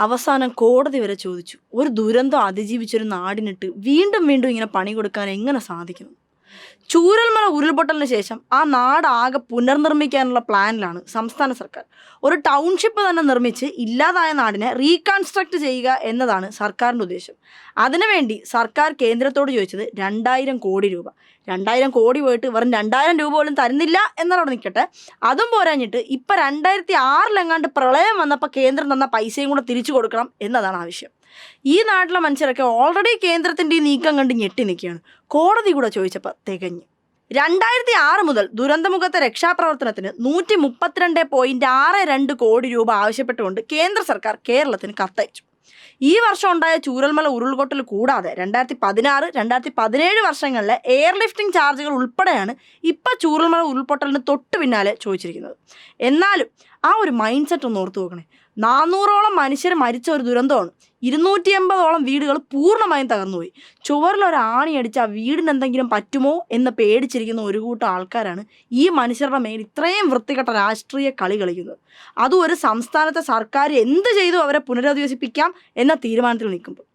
അവസാനം കോടതി വരെ ചോദിച്ചു. ഒരു ദുരന്തം അതിജീവിച്ചൊരു നാടിനിട്ട് വീണ്ടും വീണ്ടും ഇങ്ങനെ പണി കൊടുക്കാൻ എങ്ങനെ സാധിക്കുന്നു ചൂരൽമല ഉരുൾപൊട്ടലിന് ശേഷം ആ നാട് ആകെ പുനർനിർമ്മിക്കാനുള്ള പ്ലാനിലാണ് സംസ്ഥാന സർക്കാർ. ഒരു ടൗൺഷിപ്പ് തന്നെ നിർമ്മിച്ച് ഇല്ലാതായ നാടിനെ റീകൺസ്ട്രക്ട് ചെയ്യുക എന്നതാണ് സർക്കാരിന്റെ ഉദ്ദേശം. അതിനുവേണ്ടി സർക്കാർ കേന്ദ്രത്തോട് ചോദിച്ചത് രണ്ടായിരം കോടി രൂപ. രണ്ടായിരം കോടി പോയിട്ട് വെറും രണ്ടായിരം രൂപ പോലും തരുന്നില്ല എന്നവിടെ നിൽക്കട്ടെ. അതും പോരാഞ്ഞിട്ട് ഇപ്പം രണ്ടായിരത്തി ആറിലെങ്ങാണ്ട് പ്രളയം വന്നപ്പോൾ കേന്ദ്രം തന്ന പൈസയും കൂടെ തിരിച്ചു കൊടുക്കണം എന്നതാണ് ആവശ്യം. ഈ നാട്ടിലെ മനുഷ്യരൊക്കെ ഓൾറെഡി കേന്ദ്രത്തിന്റെ ഈ നീക്കം കണ്ട് ഞെട്ടി നിൽക്കുകയാണ്. കോടതി കൂടെ ചോദിച്ചപ്പോൾ തികഞ്ഞു. രണ്ടായിരത്തി ആറ് മുതൽ ദുരന്തമുഖത്തെ രക്ഷാപ്രവർത്തനത്തിന് നൂറ്റി മുപ്പത്തിരണ്ട് പോയിന്റ് ആറ് രണ്ട് കോടി രൂപ ആവശ്യപ്പെട്ടുകൊണ്ട് കേന്ദ്ര സർക്കാർ കേരളത്തിന് കത്തയച്ചു. ഈ വർഷം ഉണ്ടായ ചൂരൽമല ഉരുൾപൊട്ടൽ കൂടാതെ രണ്ടായിരത്തി പതിനാറ് രണ്ടായിരത്തി പതിനേഴ് വർഷങ്ങളിലെ എയർ ലിഫ്റ്റിംഗ് ചാർജുകൾ ഉൾപ്പെടെയാണ് ഇപ്പം ചൂരൽമല ഉരുൾപൊട്ടലിന് തൊട്ട് പിന്നാലെ ചോദിച്ചിരിക്കുന്നത്. എന്നാലും ആ ഒരു മൈൻഡ് സെറ്റ് ഒന്ന് ഓർത്തു നോക്കണേ. നാനൂറോളം മനുഷ്യർ മരിച്ച ഒരു ദുരന്തമാണ്. ഇരുന്നൂറ്റി എൺപതോളം വീടുകൾ പൂർണമായും തകർന്നുപോയി. ചുവരിൽ ഒരു ആണി അടിച്ച് ആ വീടിന് എന്തെങ്കിലും പറ്റുമോ എന്ന് പേടിച്ചിരിക്കുന്ന ഒരു കൂട്ടം ആൾക്കാരാണ് ഈ മനുഷ്യരുടെ മേൽ ഇത്രയും വൃത്തികെട്ട രാഷ്ട്രീയ കളി കളിക്കുന്നത്. അതും ഒരു സംസ്ഥാനത്തെ സർക്കാർ എന്ത് ചെയ്തു അവരെ പുനരധിവസിപ്പിക്കാം എന്ന തീരുമാനത്തിൽ നിൽക്കുമ്പോൾ.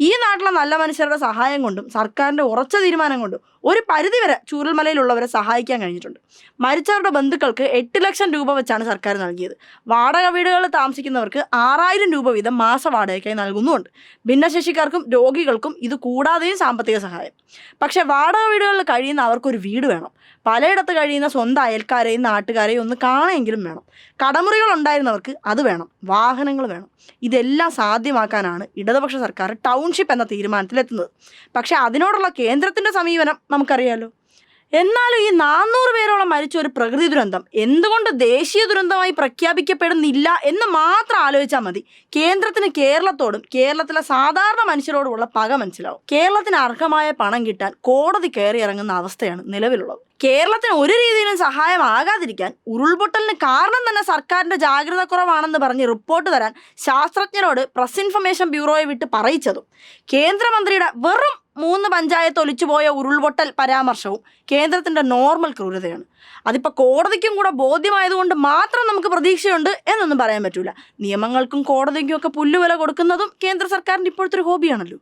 ഈ നാട്ടിലെ നല്ല മനുഷ്യരുടെ സഹായം കൊണ്ടും സർക്കാരിന്റെ ഉറച്ച തീരുമാനം കൊണ്ടും ഒരു പരിധിവരെ ചൂരൽമലയിലുള്ളവരെ സഹായിക്കാൻ കഴിഞ്ഞിട്ടുണ്ട്. മരിച്ചവരുടെ ബന്ധുക്കൾക്ക് എട്ട് ലക്ഷം രൂപ വെച്ചാണ് സർക്കാർ നൽകിയത്. വാടക വീടുകളിൽ താമസിക്കുന്നവർക്ക് ആറായിരം രൂപ വീതം മാസ വാടകയ്ക്കായി നൽകുന്നുമുണ്ട്. ഭിന്നശേഷിക്കാർക്കും രോഗികൾക്കും ഇത് കൂടാതെയും സാമ്പത്തിക സഹായം. പക്ഷേ വാടക വീടുകളിൽ കഴിയുന്ന അവർക്കൊരു വീട് വേണം. പലയിടത്ത് കഴിയുന്ന സ്വന്തം അയൽക്കാരെയും നാട്ടുകാരെയും ഒന്ന് കാണുമെങ്കിലും വേണം. കടമുറികൾ ഉണ്ടായിരുന്നവർക്ക് അത് വേണം. വാഹനങ്ങൾ വേണം. ഇതെല്ലാം സാധ്യമാക്കാനാണ് ഇടതുപക്ഷ സർക്കാർ ടൗൺഷിപ്പ് എന്ന തീരുമാനത്തിലെത്തുന്നത്. പക്ഷേ അതിനോടുള്ള കേന്ദ്രത്തിന്റെ സമീപനം നമുക്കറിയാലോ. എന്നാലും ഈ നാനൂറ് പേരോളം മരിച്ച ഒരു പ്രകൃതി ദുരന്തം എന്തുകൊണ്ട് ദേശീയ ദുരന്തമായി പ്രഖ്യാപിക്കപ്പെടുന്നില്ല എന്ന് മാത്രം ആലോചിച്ചാൽ മതി. കേന്ദ്രത്തിന് കേരളത്തോടും കേരളത്തിലെ സാധാരണ മനുഷ്യരോടുമുള്ള പക മനസ്സിലാവും. കേരളത്തിന് അർഹമായ പണം കിട്ടാൻ കോടതി കയറി ഇറങ്ങുന്ന അവസ്ഥയാണ് നിലവിലുള്ളത്. കേരളത്തിന് ഒരു രീതിയിലും സഹായം ആകാതിരിക്കാൻ ഉരുൾപൊട്ടലിന് കാരണം തന്നെ സർക്കാരിന്റെ ജാഗ്രത കുറവാണെന്ന് പറഞ്ഞ് റിപ്പോർട്ട് തരാൻ ശാസ്ത്രജ്ഞരോട് പ്രസ് ഇൻഫർമേഷൻ ബ്യൂറോയെ വിട്ട് പറയിച്ചതും. കേന്ദ്രമന്ത്രിയുടെ വെറും മൂന്ന് പഞ്ചായത്ത് ഒലിച്ചുപോയ ഉരുൾപൊട്ടൽ പരാമർശവും കേന്ദ്രത്തിന്റെ നോർമൽ ക്രൂരതയാണ്. അതിപ്പോൾ കോടതിക്കും കൂടെ ബോധ്യമായതുകൊണ്ട് മാത്രം നമുക്ക് പ്രതീക്ഷയുണ്ട് എന്നൊന്നും പറയാൻ പറ്റൂല. നിയമങ്ങൾക്കും കോടതിക്കും ഒക്കെ പുല്ലുവില കൊടുക്കുന്നതും കേന്ദ്ര സർക്കാരിന്റെ ഇപ്പോഴത്തെ ഒരു ഹോബിയാണല്ലോ.